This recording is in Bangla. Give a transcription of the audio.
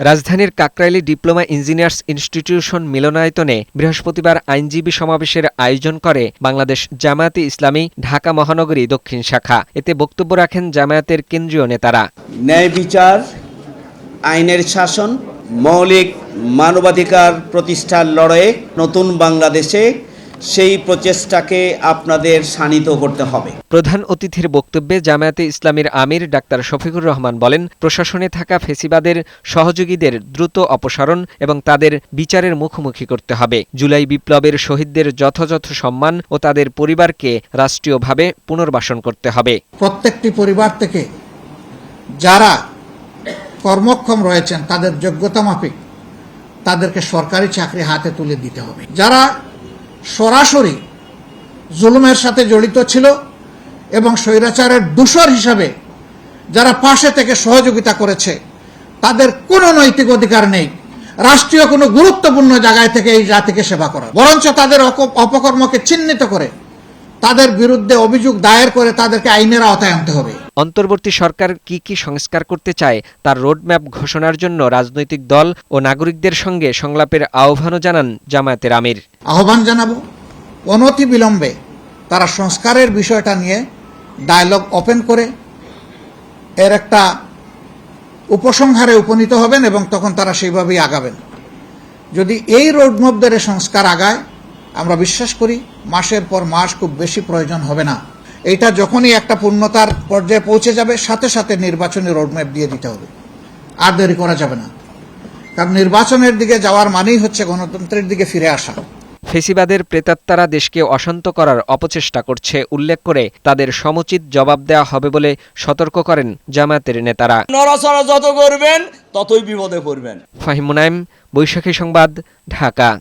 রাজধানীর কাকরাইলি ডিপ্লোমা ইঞ্জিনিয়ার্স ইনস্টিটিউশন মিলনায়তনে বৃহস্পতিবার আইনজীবী সমাবেশের আয়োজন করে বাংলাদেশ জামায়াতে ইসলামী ঢাকা মহানগরী দক্ষিণ শাখা। এতে বক্তব্য রাখেন জামায়াতের কেন্দ্রীয় নেতারা। ন্যায় বিচার, আইনের শাসন, মৌলিক মানবাধিকার প্রতিষ্ঠার লড়াইয়ে নতুন বাংলাদেশে সেই প্রচেষ্টাকে আপনাদের শানিত করতে হবে। প্রধান অতিথির বক্তব্যে জামায়াতে ইসলামীর আমির ডাক্তার শফিকুর রহমান বলেন প্রশাসনে থাকা ফেসিবাদের সহযোগীদের দ্রুত অপসারণ এবং তাদের বিচারের মুখোমুখি করতে হবে। জুলাই বিপ্লবের শহীদদের যথাযথ সম্মান ও তাদের পরিবারকে রাষ্ট্রীয়ভাবে পুনর্বাসন করতে হবে। প্রত্যেকটি পরিবার থেকে যারা কর্মক্ষম রয়েছেন তাদের যোগ্যতা মাফিক তাদেরকে সরকারি চাকরি হাতে তুলে দিতে হবে। যারা সরাসরি জুলুমের সাথে জড়িত ছিল এবং স্বৈরাচারের দূষর হিসাবে যারা পাশে থেকে সহযোগিতা করেছে, তাদের কোনো নৈতিক অধিকার নেই। রাষ্ট্রীয় কোনো গুরুত্বপূর্ণ জায়গায় থেকে এই জাতিকে সেবা করা বরঞ্চ তাদের অপকর্মকে চিহ্নিত করে তাদের বিরুদ্ধে অভিযোগ দায়ের করে তাদেরকে আইনের আওতায় আনতে হবে। অন্তর্বর্তী সরকার কি কি সংস্কার করতে চায় তার রোডম্যাপ ঘোষণার জন্য রাজনৈতিক দল ও নাগরিকদের সঙ্গে সংলাপের আহ্বানও জানান জামায়াতের আমির। আহ্বান জানাব অনতি বিলম্বে তারা সংস্কারের বিষয়টা নিয়ে ডায়লগ ওপেন করে এর একটা উপসংহারে উপনীত হবেন এবং তখন তারা সেইভাবেই আগাবেন। যদি এই রোডম্যাপ ধরে সংস্কার আগায় আমরা বিশ্বাস করি মাসের পর মাস খুব বেশি প্রয়োজন হবে না। এটা যখনই একটা পূর্ণতার পর্যায়ে পৌঁছে যাবে সাথে সাথে নির্বাচনী রোডম্যাপ দিয়ে দিতে হবে। আর দেরি করা যাবে না। কারণ নির্বাচনের দিকে যাওয়ার মানেই হচ্ছে গণতন্ত্রের দিকে ফিরে আসা। ফেসিবাদের প্রেতাত্মারা দেশকে অশান্ত করার অপচেষ্টা করছে উল্লেখ করে তাদের সমুচিত জবাব দেওয়া হবে বলে সতর্ক করেন জামায়াতের নেতারা। নড়াচড়া যত করবেন ততই বিপদে পড়বেন। ফাহিম মুনাইম বৈশাখী সংবাদ ঢাকা।